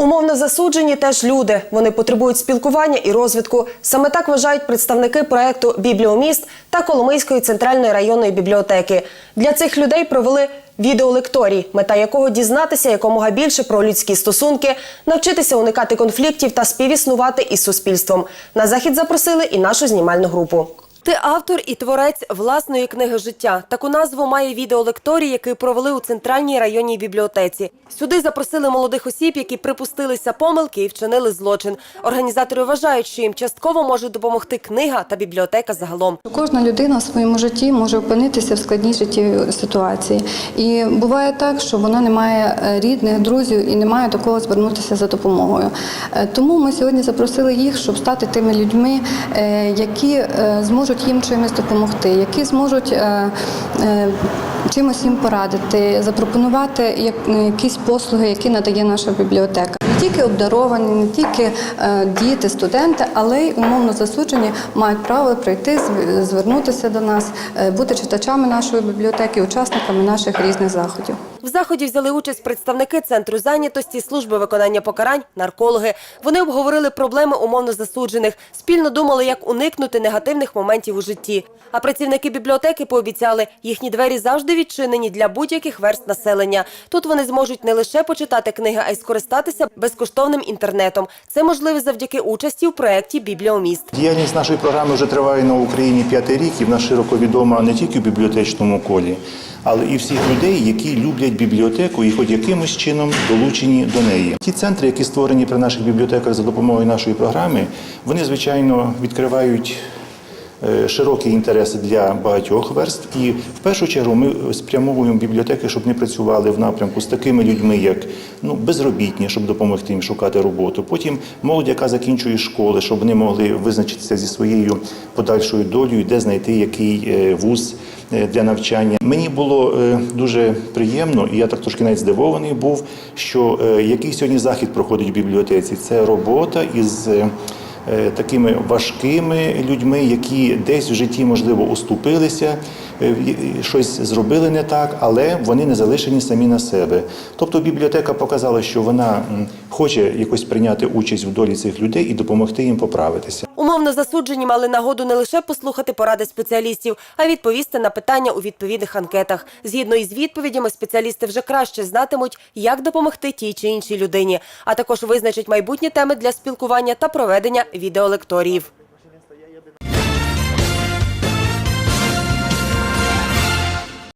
Умовно засуджені теж люди. Вони потребують спілкування і розвитку. Саме так вважають представники проекту Бібліоміст та Коломийської центральної районної бібліотеки. Для цих людей провели відеолекторій, мета якого дізнатися якомога більше про людські стосунки, навчитися уникати конфліктів та співіснувати із суспільством. На захід запросили і нашу знімальну групу. Ти автор і творець власної книги життя. Таку назву має відеолекторій, який провели у центральній районній бібліотеці. Сюди запросили молодих осіб, які припустилися помилки і вчинили злочин. Організатори вважають, що їм частково може допомогти книга та бібліотека загалом. Кожна людина в своєму житті може опинитися в складній життєвій ситуації. І буває так, що вона не має е, рідних, друзів і не має до кого звернутися за допомогою. Е, Тому ми сьогодні запросили їх, щоб стати тими людьми, е, які е, зможуть їм чимось допомогти, які зможуть е, е, чимось їм порадити, запропонувати е, якісь послуги, які надає наша бібліотека. Не тільки обдаровані, не тільки діти, студенти, але й умовно засуджені мають право прийти, звернутися до нас, бути читачами нашої бібліотеки, учасниками наших різних заходів. В заході взяли участь представники центру зайнятості, служби виконання покарань, наркологи. Вони обговорили проблеми умовно засуджених, спільно думали, як уникнути негативних моментів у житті. А працівники бібліотеки пообіцяли, їхні двері завжди відчинені для будь-яких верст населення. Тут вони зможуть не лише почитати книги, а й скористатися безкоштовним інтернетом. Це можливо завдяки участі в проєкті Бібліоміст. Діяльність нашої програми вже триває на Україні п'ятий рік, і вона широко відома не тільки в бібліотечному колі, але і всіх людей, які люблять бібліотеку і хоч якимось чином долучені до неї. Ті центри, які створені при наших бібліотеках за допомогою нашої програми, вони звичайно відкривають. Е, Широкі інтереси для багатьох верств, і в першу чергу ми спрямовуємо бібліотеки, щоб вони працювали в напрямку з такими людьми, як ну безробітні, щоб допомогти їм шукати роботу. Потім молодь, яка закінчує школи, щоб вони могли визначитися зі своєю подальшою долею, де знайти який е, вуз е, для навчання. Мені було дуже приємно, і я так трошки навіть здивований був, що який сьогодні захід проходить в бібліотеці. Це робота із. Е, Такими важкими людьми, які десь в житті можливо уступилися, е, щось зробили не так, але вони не залишені самі на себе. Тобто бібліотека показала, що вона хоче якось прийняти участь в долі цих людей і допомогти їм поправитися. Умовно засуджені мали нагоду не лише послухати поради спеціалістів, а відповісти на питання у відповідних анкетах. Згідно із відповідями, спеціалісти вже краще знатимуть, як допомогти тій чи іншій людині, а також визначать майбутні теми для спілкування та проведення відеолекторіїв.